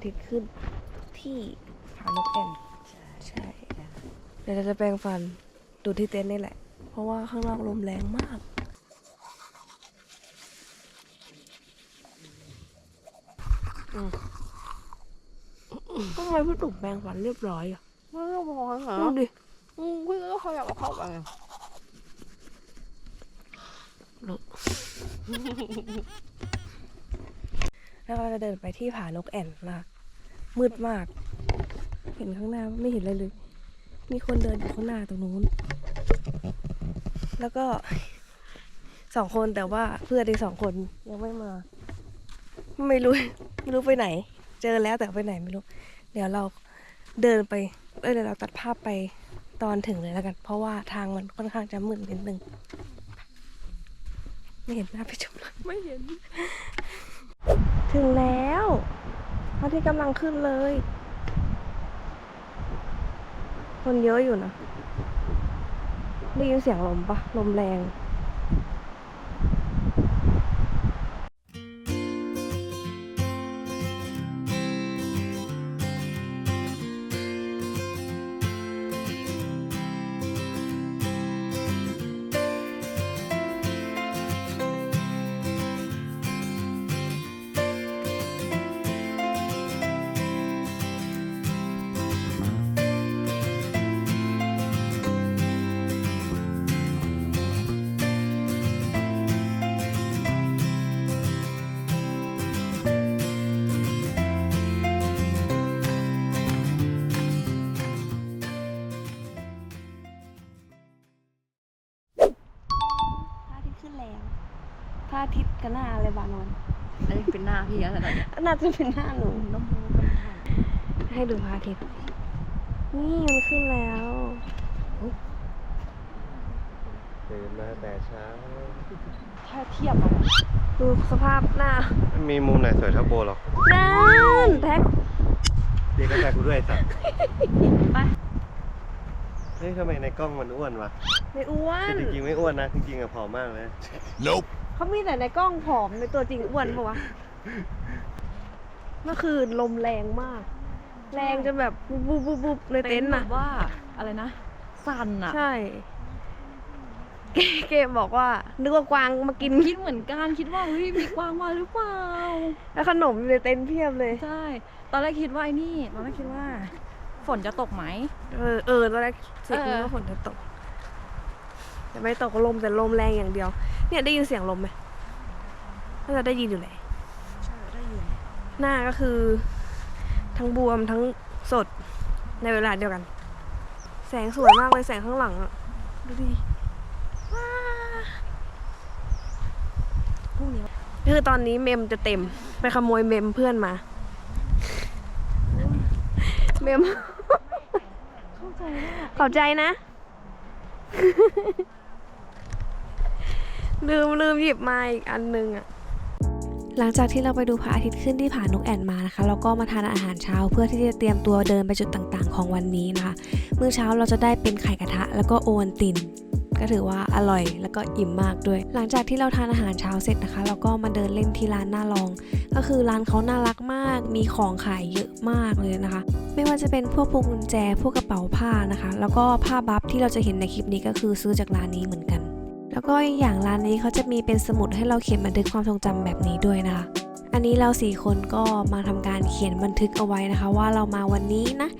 อาทิตย์ขึ้นที่ผานกแอ่นใช่เดี๋ยวเราจะแปรงฟันดูที่เต็นท์นี่แหละ เพราะว่าข้างนอกลมแรงมาก อืมทำไมพี่ตุ่มแปรงฟันเรียบร้อยอะไม่ต้องพอเหรอดูดิอืมพี่ก็เขาอยากเอาเข้าไปไงแล้วเราจะเดินไปที่ผานกแอ่นนะคะ มืดมาก เห็นข้างหน้าไม่เห็นอะไรเลย มีคนเดินอยู่ข้างหน้าตรงนู้น แล้วก็สองคนแต่ว่าเพื่อนอีกสองคนยังไม่มา ไม่รู้ไม่รู้ไปไหน เจอแล้วแต่ไปไหนไม่รู้ เดี๋ยวเราเดินไปเอ้ยเดี๋ยวเราตัดภาพไปตอนถึงเลยแล้วกัน เพราะว่าทางมันค่อนข้างจะมืดนิดนึงไม่เห็นหน้าพี่ชมเลยไม่เห็น ถึงแล้ว พระอาทิตย์กำลังขึ้นเลย คนเยอะอยู่นะ ได้ยินเสียงลมปะ ลมแรง กับหน้าอะไรบานอนอันนี้เป็นหน้าพี่แล้วแต่น่าจะเป็นหน้าหนู น้ำมูกน้ำทางให้ดูพระอาทิตย์นี่มันขึ้นแล้วตื่นมาแต่เช้า ถ้าเทียบอะดูสภาพหน้าไม่มีมุมไหนสวยเท่าโบหรอกนั่นแท็กเรียกกาแฟกูด้วยไอ้สัตว์ไปเฮ้ยทำไมในกล้องมันอ้วนวะไม่อ้วแต่นจริงๆไม่อ้วนนะ จริงๆอะผอมมากเลย เขามีแต่ในกล้องผอมในตัวจริงอ้วนปะวะ เมื่อคืนลมแรงมาก แรงจนแบบบุบบุบบุบบุบในเต็นท์แบน่ะบว่าอะไรนะ สั่นอะใช่ เกเกมบอกว่า นึกว่ากวางมากิน คิดเหมือนกันคิดว่าเฮ้ยมีกวางมาหรือเปล่า แล้วขนมอยู่ในเต็นท์เพียบเลย ใช่ ตอนแรกคิดว่าไอ้นี่ตอนแรกคิดว่า ฝนจะตกไหม เออ เออตอนแรกเสร็จเออนึกว่าฝนจะตก แต่ไม่ตกลมแต่ลมแรงอย่างเดียว เนี่ยได้ยินเสียงลมไหมน่าจะได้ยินอยู่แหละใช่ได้ยินหน้าก็คือ ทั้งบวมทั้งสดในเวลาเดียวกัน แสงสวยมากเลยแสงข้างหลังอะดูดิว้าพรุ่งนี้คือตอนนี้เมมจะเต็ม ไปขโมยเมมเพื่อนมา เมม เข้าใจว่าขอบใจนะ ลืมลืมหยิบมาอีกอันนึงอะหลังจากที่เราไปดูพระอาทิตย์ขึ้นที่ผานกแอ่นมานะคะ เราก็มาทานอาหารเช้าเพื่อที่จะเตรียมตัวเดินไปจุดต่างๆ ของวันนี้นะคะมื้อเช้าเราจะได้เป็นไข่กระทะ แล้วก็โอวัลตินก็ถือว่าอร่อยแล้วก็อิ่มมากด้วย หลังจากที่เราทานอาหารเช้าเสร็จนะคะ เราก็มาเดินเล่นที่ร้านหน้าลอง ก็คือร้านเขาน่ารักมาก มีของขายเยอะมากเลยนะคะ ไม่ว่าจะเป็นพวกพวงกุญแจพวกกระเป๋าผ้านะคะ แล้วก็ผ้าบัฟที่เราจะเห็นในคลิปนี้ก็คือซื้อจากร้านนี้เหมือนกัน ก็อีกอย่างร้านนี้เขาจะมีเป็นสมุดให้เราเขียนบันทึกความทรงจำแบบนี้ด้วยนะคะอันนี้เราสี่คนก็มาทำการเขียนบันทึกเอาไว้นะคะ ว่าเรามาวันนี้นะ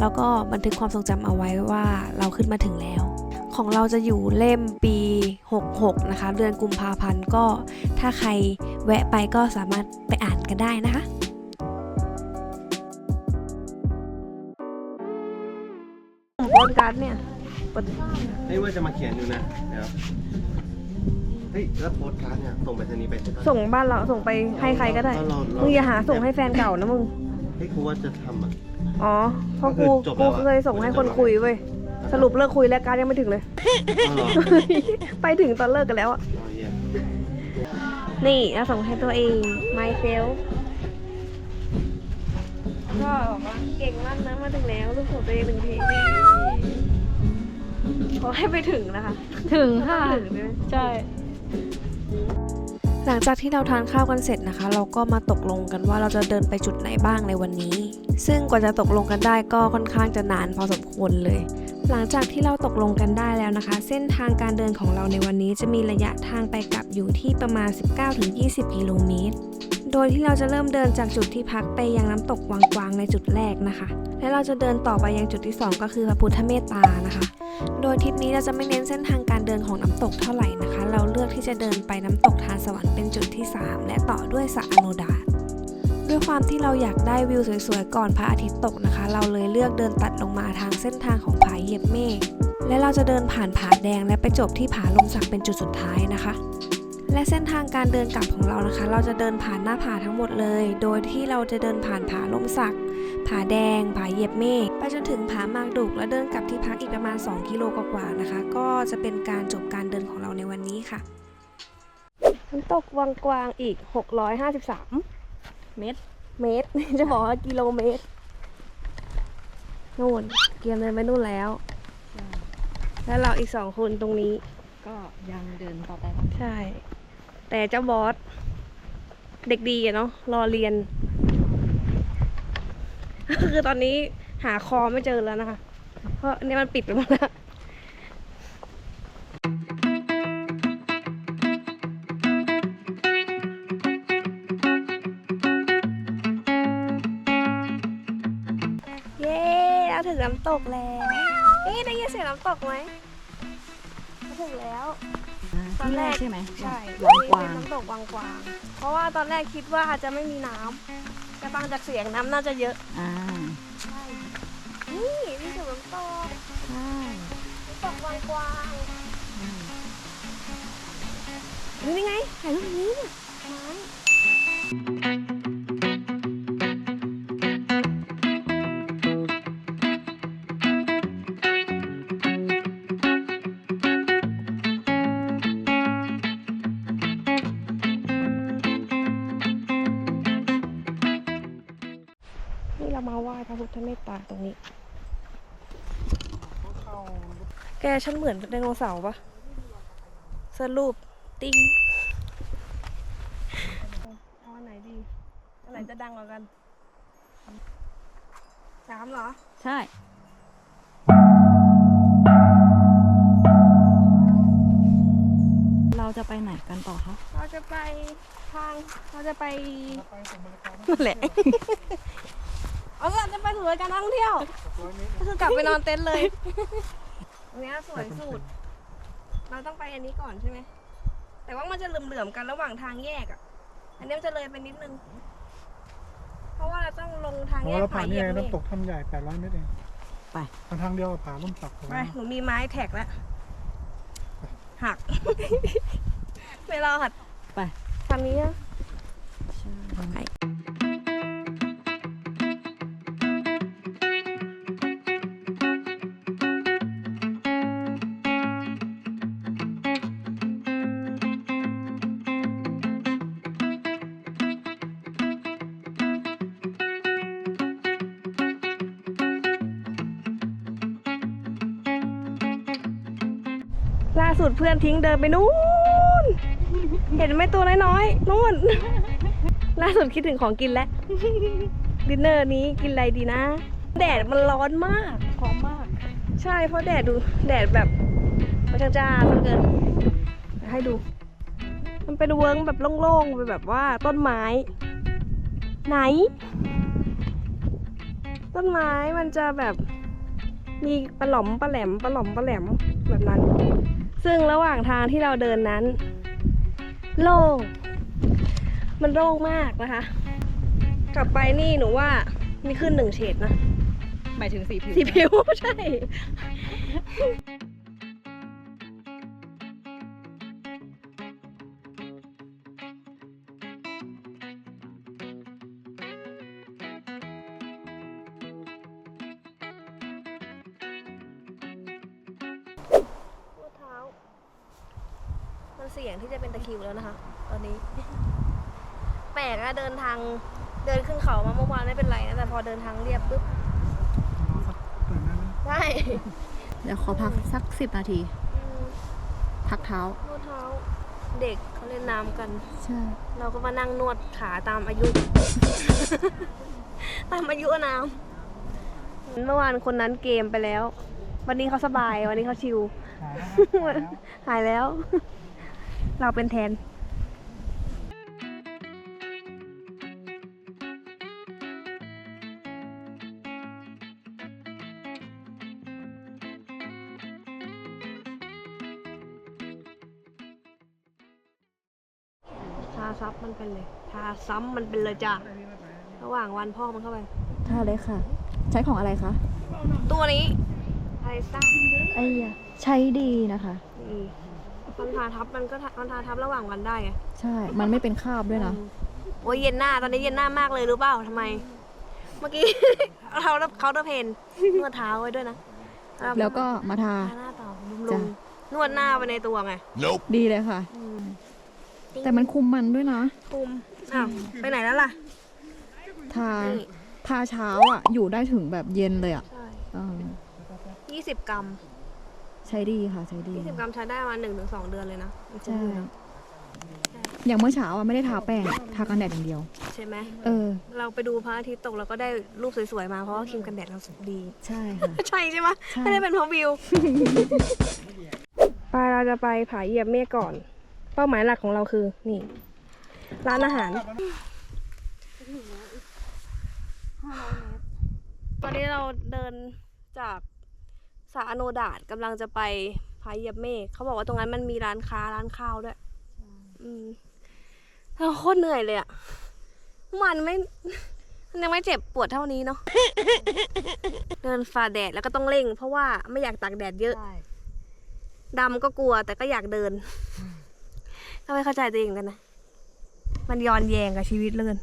แล้วก็บันทึกความทรงจำเอาไว้ว่าเราขึ้นมาถึงแล้ว ของเราจะอยู่เล่มปี 66 นะคะ เดือนกุมภาพันธ์ก็ถ้าใครแวะไปก็สามารถไปอ่านกันได้นะคะโปสการ์ดเนี่ย เฮ้ยว่าจะมาเขียนอยู่นะเดี๋ยวเฮ้ยแล้วโพสต์การ์ดเนี่ยส่งไปรษณีย์ไปใช่ปะ ส่งบ้านเราส่งไปให้ใครก็ได้ เราเราเรามึงอย่าหาส่งให้แฟนเก่านะมึง เฮ้ยกูว่าจะทำอะ อ๋อเพราะกูก็คือจบแล้กูวอะ เคยส่งให้คนคุยเว้ย สรุปเลิกคุยแล้วการดยังไม่ถึงเลยอ๋อเหรอไปถึงตอนเลิกกันแล้วอะอ๋อเหี้ยนี่เราส่งให้ตัวเอง myself ก็บอกว่าเก่งมากนะมาถึงแล้วรูปของตัวเองหนึ่งที ขอให้ไปถึงนะคะถึงค่ะ ถึงใช่ไหมใช่ หลังจากที่เราทานข้าวกันเสร็จนะคะ เราก็มาตกลงกันว่าเราจะเดินไปจุดไหนบ้างในวันนี้ ซึ่งกว่าจะตกลงกันได้ก็ค่อนข้างจะนานพอสมควรเลย หลังจากที่เราตกลงกันได้แล้วนะคะ เส้นทางการเดินของเราในวันนี้จะมีระยะทางไปกลับอยู่ที่ประมาณ 19-20 กิโลเมตรโดยที่เราจะเริ่มเดินจากจุดที่พักไปยังน้ำตกวังกวางในจุดแรกนะคะ และเราจะเดินต่อไปยังจุดที่ 2 ก็คือพระพุทธเมตตานะคะ โดยทริปนี้เราจะไม่เน้นเส้นทางการเดินของน้ำตกเท่าไหร่นะคะ เราเลือกที่จะเดินไปน้ำตกทานสวรรค์เป็นจุดที่ 3 และต่อด้วยสระอโนดาตด้วยความที่เราอยากได้วิวสวยๆก่อนพระอาทิตย์ตกนะคะ เราเลยเลือกเดินตัดลงมาทางเส้นทางของผาเหยียบเมฆและเราจะเดินผ่านผาแดงและไปจบที่ผาลมสักเป็นจุดสุดท้ายนะคะ และเส้นทางการเดินกลับของเรานะคะ เราจะเดินผ่านหน้าผาทั้งหมดเลย โดยที่เราจะเดินผ่านผาลมสัก ผาแดง ผาเหยียบเมฆ จนถึงผามากดุกแล้วเดินกลับที่พักอีกประมาณ 2 กิโลกว่าๆนะคะ ก็จะเป็นการจบการเดินของเราในวันนี้ค่ะน้ำตกวังกวางอีก 653 เม็ดเมตร จะบอกว่ากิโลเมตรนู่นเกียมเดินไปนู่นแล้ว แล้วเราอีกสองคนตรงนี้ ก็ยังเดินต่อไปใช่ แต่เจ้าบอส เด็กดีอะเนาะรอเรียน คือตอนนี้ หาคอไม่เจอแล้วนะคะ เพราะอันนี่มันปิดไปหมดแล้วเย้เราถึงน้ำตกแล้วนี่ได้ยินเสียงน้ำตกไหมเราถึงแล้วตอนที่แรแรกกใช่ไหมใช่วางกวางเป็นน้ำตกวังกวาง เพราะว่าตอนแรกคิดว่าอาจจะไม่มีน้ำแต่ฟังจากเสียงน้ำน่าจะเยอะอ่า กวังกวางนี่นี่ไงถ่ายรูปนี้ ฉันเหมือนไดโนเสาร์ปะสรุปติ้งเอาอันไหนดีอันไหนจะดังกว่ากันสามเหรอ ใช่ เราจะไปไหนกันต่อคะ เราจะไปทาง เราจะไปนั่นแหละ เอาล่ะจะไปถึงการท่องเที่ยว ก็คือกลับไปนอนเต็นท์เลยอัน เนี้ยสวยสุด เราต้องไปอันนี้ก่อนใช่ไหม แต่ว่ามันจะเหลื่อมๆกันระหว่างทางแยกอะ อันนี้มันจะเลยไปนิดนึง เพราะว่าเราต้องลงทางอ๋แยอกเราผ่าผานเหยีนี่ยบไงเมฆน้ำตกถ้ำใหญ่800เมตรเองไป ทางทางเดียวกับผาลุ่มสักผมไปหนูมีไม้แท็กแล้ว หัก ไม่รอดไป ทางนี้อะ ใช่ล่า อนทิ้งเดินไปนู่น เห็นไหมตัวน้อยๆนู่น ล่าสุดคิดถึงของกินแล้ว ดินเนอร์นี้กินอะไรดีนะ แดดมันร้อนมากพร้อมมาก ใช่เพราะแดดดูแดดแบบมันจ้าๆเหลือเกิน ให้ดู มันเป็นเวิร์งแบบโล่งๆไปแบบว่าต้นไม้ ไหน ต้นไม้มันจะแบบมีปลาหลอมปลาแหลมปลาหลอมปลาแหลมแบบนั้น ซึ่งระหว่างทางที่เราเดินนั้น โล่ง มันโล่งมากนะคะ กลับไปนี่หนูว่ามีขึ้นหนึ่งเฉดนะ หมายถึงสีผิว สีผิว ใช่ กอะเดินทางเดินขึ้นเขามาเมื่อวานไม่เป็นไรนะแต่พอเดินทางเรียบปุ๊บตื่นได้ไหมใช่เดี๋ยวขอพักสักสิบนาทีอืมพักเท้ารองเท้า เด็กเขาเล่นน้ำกันใช่เราก็มานั่งนวดขาตามอายุ ตามอายุน้ำเมื่อวานคนนั้นเกมไปแล้ว วันนี้เขาสบายวันนี้เขาชิลหายแล้วครับหายแล้วหายแล้วเราเป็นแทน ซับมันเป็นเลย ทาซ้ำมันเป็นเลยจ้ะ ระหว่างวันพ่อมันเข้าไปท่าเลยค่ะ ใช้ของอะไรคะ ตัวนี้ไทซ่าไอ้ยะใช้ดีนะคะอืมมันทาทับมันก็ทามันทาทับระหว่างวันได้ไงใช่ มันไม่เป็นคราบด้วยนะ โอ้ยเย็นหน้าตอนนี้เย็นหน้ามากเลยรู้เปล่าทำไม เมื่อกี้เขาเขาเตอร์เพนนวดเท้าไว้ด้วยนะแล้วก็มาทาทาหน้าต่อบำรุจ้ะ งนวดหน้าไปในตัวไงดีเลยค่ะ แต่มันคุมมันด้วยนะ คุมอ้าวไปไหนแล้วล่ะ ทา นี่ ทาเช้าอะ อยู่ได้ถึงแบบเย็นเลยอะใช่เออยี่สิบกรัมใช้ดีค่ะ ใช้ดียี่สิบกรัมใช้ได้ประมาณหนึ่งถึงสองเดือนเลยนะมันคุ้มใช่อยู่นะอย่างเมื่อเช้าอะไม่ได้ทาแป้ง ทากันแดดอย่างเดียว ใช่ไหม เออ เราไปดูพระอาทิตย์ตกเราก็ได้รูปสวยๆมาเพราะว่าครีมกันแดดเราดี ใช่ค่ะ ใช่ใช่ไหมใช่ ไม่ได้เป็นเพราะวิว ไปเราจะไปผาเหยียบเมฆก่อน เป้าหมายหลักของเราคือ นี่ ร้านอาหาร ตอนนี้เราเดินจากสาอโนดาตกำลังจะไปผาเหยียบเมฆเขาบอกว่าตรงนั้นมันมีร้านค้าร้านข้าวด้วยอืมเราโคตรเหนื่อยเลยอะมันไม่มันยังไม่เจ็บปวดเท่านี้เนาะ เดินฝ่าแดดแล้วก็ต้องเร่ง เพราะว่าไม่อยากตากแดดเยอะ ดำก็กลัวแต่ก็อยากเดิน ก็ไม่เข้าใจตัวเองเหมือนกันนะ มันย้อนแยงกับชีวิตเหลย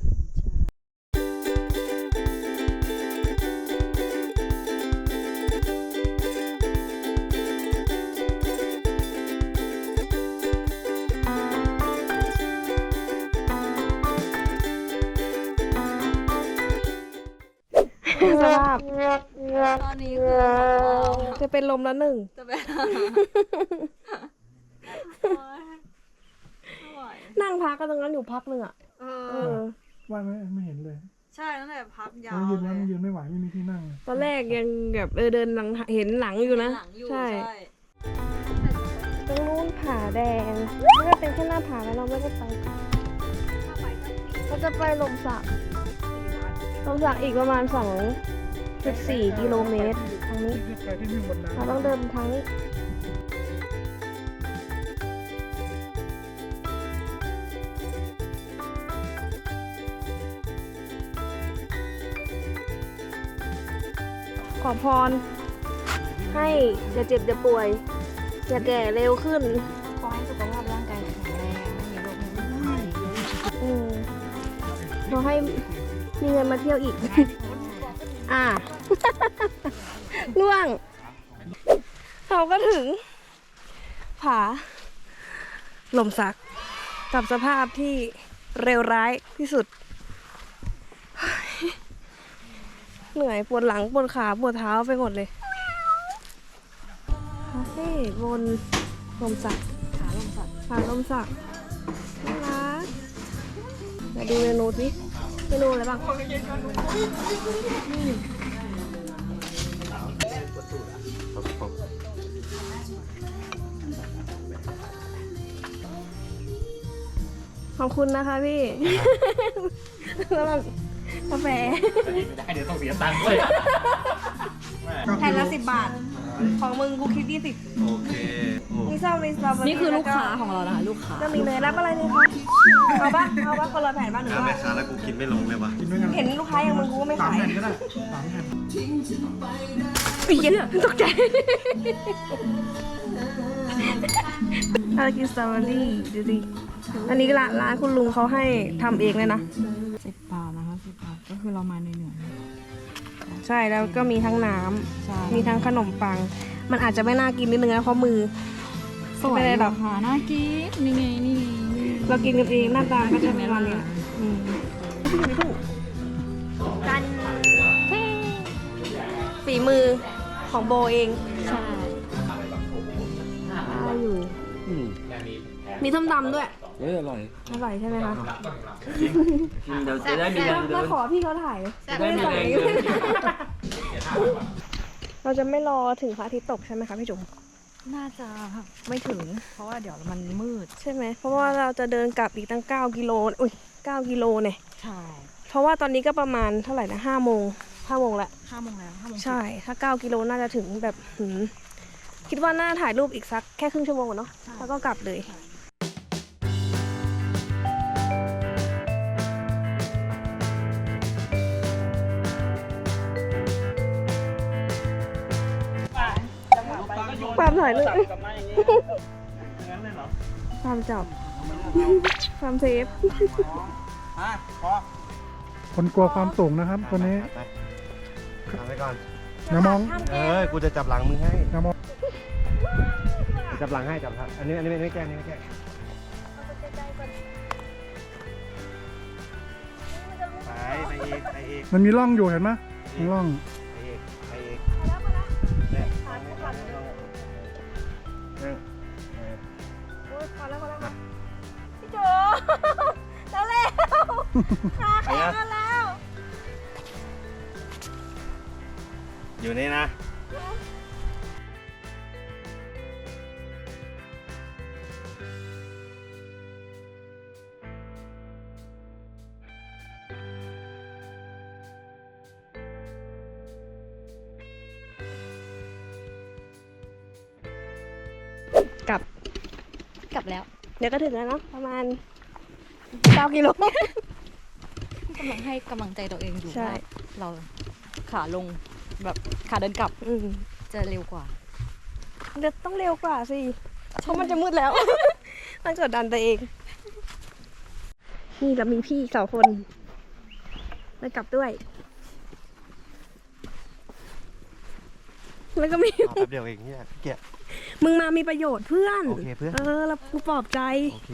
สภาพตอนนี้คือจะเป็นลมแล้วหนึ่ง จะเป็น นั่งพักกันตรงนั้นอยู่พักหนึ่งอะเอเออ อ ว่าไม่ไม่เห็นเลยใช่ตั้งแต่พักยาแล้ววยืนเลแล้วยมันยืนไม่ไหวไม่มีที่นั่งเลยตอนแรกยังแบบเออเดินหลังเห็นหลังอยู่นะ หลังอยู่ใช่ ใช่ ตรงนู้นผาแดงไม่ได้เป็นแค่หน้าผาแล้วเราไม่ได้ไปเราจะไปลมสักลมสักอีกประมาณสองจุดสี่กิโลเมตรทางนี้ ที่ไปที่นี่บนน้ำเราต้องเดินทางนี้ ขอพร ให้อย่าเจ็บอย่าป่วย อย่าแก่เร็วขึ้น ขอให้สุขภาพร่างกายแข็งแรงไม่มีโรคไม่มีภัยอืมเราให้มีเงินมาเที่ยวอีก อ่า ล่วง เราก็ถึง ผาหล่มสัก กับสภาพที่เร็วร้ายที่สุด เหนื่อยปวดหลังปวดขาปวดเท้าไปหมดเลยคาเฟ่บนลมสักขาลงสัตว์ผาลมสักน่ารักมาดูเมนูสิเมนูอะไรบ้างขอบคุณนะคะพี่สำหรับ กาแฟได้เดี๋ยวต้องเสียตังค์ด้วยแผ่นละสิบบาท ของมึงกูคิดยี่สิบโอเคโอ้มีส้มมีสตรอเบอรี่นี่คือลูกค้าของเรานะคะลูกค้าก็มีเนยรับอะไรเนี่ยคะเอาปะเอาปะคนละแผ่นบ้างหรือน้ำว่าแม่ค้าแล้วกูกินไม่ลงเลยวะกินด้วยกันเห็นลูกค้าอย่างมึงกูก็ไม่สามขายแผ่นก็ได้สามแผ่นปีเยอะตกใจอะไรกินสตรอเบอรี่ดูดิอันนี้ร้านร้านคุณลุงเขาให้ทำเองเลยนะสิบบาทนะ คะสิบบาทก็คือเรามาในเหนือใช่แล้วก็มีทั้งน้ใช่ำมีทั้งขนมปัง มันอาจจะไม่น่ากินนิดนึงนะเพราะมือ สวยไม่ได้หรอก ค่ะน่ากินนี่ไงนี่ไงเรากินกันเองหน้าตาก็จะประมาณนี้อืมกันฝีมือของโบเอง ใช่ได้อยู่อืมมีส้มตำด้วย เฮ้ยอร่อย อร่อยใช่ไหมคะเดี๋ยวจะได้มีแรงเดิมานขอพี่เขาถ่ายจะได้มีแรงเดินเราจะไม่รอถึงพระอาทิตย์ตกใช่ไหมคะพี่จุ๋มน่าจะไม่ถึง เพราะว่าเดี๋ยวมันมืด ใช่ไหมเพราะว่าเราจะเดินกลับอีกตั้ง 9 กิโลอุ้ย9กิโลเนี่ยใช่เพราะว่าตอนนี้ก็ประมาณเท่าไหร่นะ5โมง5โมงละ ห้าโมงแล้วห้าโมงใช่ ถ้า 9 กิโลน่าจะถึงแบบหืมคิดว่าน่าถ่ายรูปอีกสักแค่ครึ่งชั่วโมงอะเนาะ แล้วก็กลับเลย ค วามถ่ายรูปความจับความเซฟคนกลัวความสูงนะครับตัวนี้ไปทำไปก่อนอย่ามอง เออ กูจะจับหลังมึงให้อย่ามอง จับหลังให้จับหลังอันนี้อันนี้ไม่แกล้งอันนี้ไม่แกล้งไปไปอีกไปอีกมันมีร่องอยู่เห็นไหมมีร่อง ขาแข็งกันแล้วอยู่นี่นะกลับ กลับแล้ว เดี๋ยวก็ถึงแล้วเนาะประมาณ9กิโลกำลังให้กำลังใจตัวเองอยู่ใช่ ว่าเราขาลงแบบขาเดินกลับอืมจะเร็วกว่า เดี๋ยวต้องเร็วกว่าสิเพราะมันจะมืดแล้ว มันกดดันตัวเอง นี่เรามีพี่อีกสองคนไปกลับด้วย แล้วก็มี รอแป๊บเดียวเองเนี่ยเกียมึงมามีประโยชน์เพื่อน โอเคเพื่อน เออ แล้วกูปลอบใจ โอเค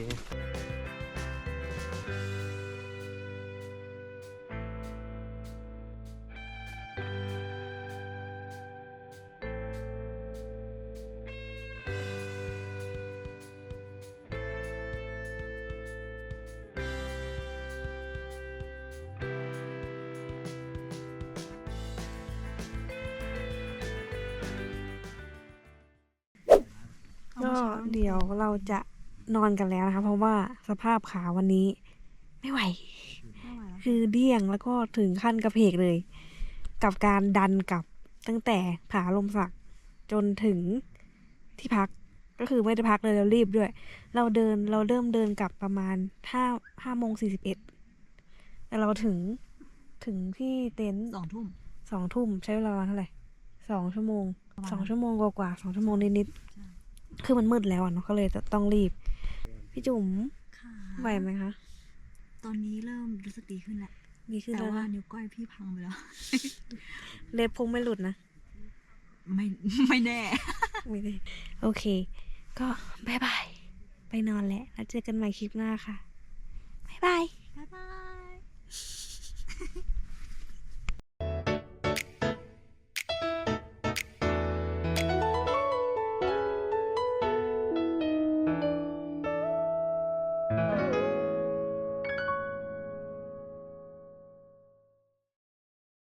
เดี๋ยวเราจะนอนกันแล้วนะคะ เพราะว่าสภาพขาวันนี้ ไม่ไหว คือเดี่ยงแล้วก็ถึงขั้นกระเพกเลย กับการดันกลับตั้งแต่ผาลมสัก จนถึงที่พักก็คือไม่ได้พักเลยเรารีบด้วย เราเดินเราเริ่มเดินกลับประมาณห้าห้าโมงสี่สิบเอ็ดแต่เราถึงถึงที่เต็นท์สองทุ่มสองทุ่มใช้เวลาประมาณเท่าไหร่สองชั่วโมงประมาณสองชั่วโมงกว่าๆสองชั่วโมงนิดๆ คือมันมืดแล้วอะเนาะก็เลยจะต้องรีบ พี่จุ๋มค่ะไหวไหมคะตอนนี้เริ่มรู้สึกดีขึ้นแล้วดีขึ้นแต่แล้วว่านะนิ้วก้อยพี่พังไปแล้ว เล็บคงไม่หลุดนะ ไม่ไม่แน่ ไม่ได้โอเค ก็บายบาย ไปนอนแล้วแล้วเจอกันใหม่คลิปหน้าค่ะบายบาย บ๊ายบาย